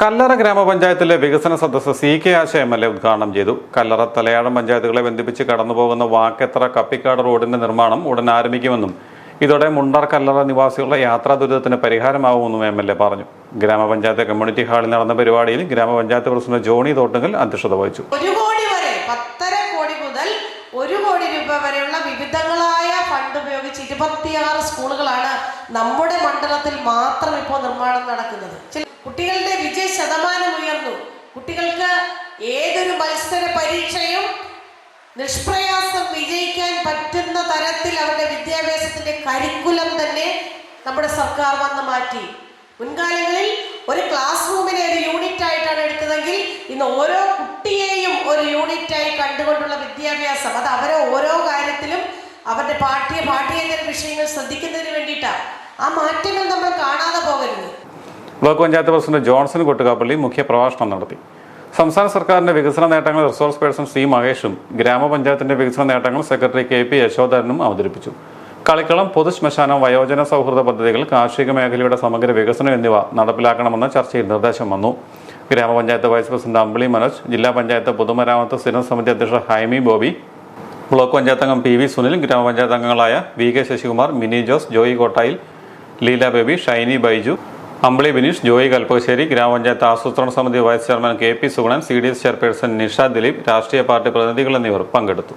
കല്ലറ ഗ്രാമപഞ്ചായത്തിലെ വികസന സദസ്സ് C K Asha M L A ഉദ്ഘാടനം ചെയ്തു. കല്ലറ തലയാടം പഞ്ചായത്തുകളെ ബന്ധിപ്പിച്ച് കടന്നുപോകുന്ന വാക്കെത്ര കപ്പിക്കാട് റോഡിന്റെ നിർമ്മാണം ഉടൻ ആരംഭിക്കുമെന്നും ഇതോടെ മുണ്ടർ കല്ലറ നിവാസികളുടെ യാത്രാ ദുരിതത്തിന് പരിഹാരമാവുമെന്നും എം എൽ എ പറഞ്ഞു. ഗ്രാമപഞ്ചായത്ത് കമ്മ്യൂണിറ്റി ഹാളിൽ നടന്ന പരിപാടിയിൽ ഗ്രാമപഞ്ചായത്ത് പ്രസിഡന്റ് ജോണി തോട്ടുങ്കൽ അധ്യക്ഷത വഹിച്ചു. കോടി വരെ പത്തര കോടി മുതൽ കോടി രൂപ വരെയുള്ള ഫണ്ട് ഉപയോഗിച്ച് ഇരുപത്തിയാറ് സ്കൂളുകളാണ് നമ്മുടെ മണ്ഡലത്തിൽ മാത്രം ഇപ്പോൾ നിർമ്മാണം നടക്കുന്നത്. കുട്ടികളുടെ മത്സര പരീക്ഷയും നിഷ്പ്രയാസം വിജയിക്കാൻ പറ്റുന്ന തരത്തിൽ അവരുടെ വിദ്യാഭ്യാസത്തിന്റെ കരിക്കുലം തന്നെ നമ്മുടെ സർക്കാർ വന്ന് മാറ്റി. മുൻകാലങ്ങളിൽ ഒരു ക്ലാസ് റൂമിനെ ഒരു യൂണിറ്റ് ആയിട്ടാണ് എടുത്തതെങ്കിൽ ഇന്ന് ഓരോ കുട്ടിയെയും ഒരു യൂണിറ്റായി കണ്ടുകൊണ്ടുള്ള വിദ്യാഭ്യാസം അത് അവരെ ഓരോ കാര്യത്തിലും അവരുടെ പാഠ്യ പാഠ്യേതര വിഷയങ്ങൾ ശ്രദ്ധിക്കുന്നതിന് വേണ്ടിയിട്ടാണ് ആ മാറ്റങ്ങൾ നമ്മൾ കാണാതെ പോകരുത്. Block panchayat president Johnson Kottukappally മുഖ്യ പ്രഭാഷണം നടത്തി. സംസ്ഥാന സർക്കാരിന്റെ വികസന നേട്ടങ്ങൾ റിസോഴ്സ് പേഴ്സൺ സി മഹേഷും ഗ്രാമപഞ്ചായത്തിന്റെ വികസന നേട്ടങ്ങൾ സെക്രട്ടറി കെ പി യശോധരനും അവതരിപ്പിച്ചു. കളിക്കളം പൊതുശ്മശാനം വയോജന സൗഹൃദ പദ്ധതികൾ കാർഷിക മേഖലയുടെ സമഗ്ര വികസനം എന്നിവ നടപ്പിലാക്കണമെന്ന ചർച്ചയിൽ നിർദ്ദേശം വന്നു. ഗ്രാമപഞ്ചായത്ത് വൈസ് പ്രസിഡന്റ് അമ്പിളി മനോജ് ജില്ലാ പഞ്ചായത്ത് പൊതുമരാമത്ത് സ്ഥിരം സമിതി അധ്യക്ഷ ഹൈമി ബോബി ബ്ലോക്ക് പഞ്ചായത്ത് അംഗം പി വി സുനിൽ ഗ്രാമപഞ്ചായത്ത് അംഗങ്ങളായ V K Sasikumar mini Jose Joy Kottayil Leela baby Shiny Baiju Ambili Bineesh Joy കൽപ്പശ്ശേരി ഗ്രാമപഞ്ചായത്ത് ആസൂത്രണ സമിതി vice chairman K P Sugunan C D S chairperson Nisha Dileep രാഷ്ട്രീയ പാർട്ടി പ്രതിനിധികൾ എന്നിവർ പങ്കെടുത്തു.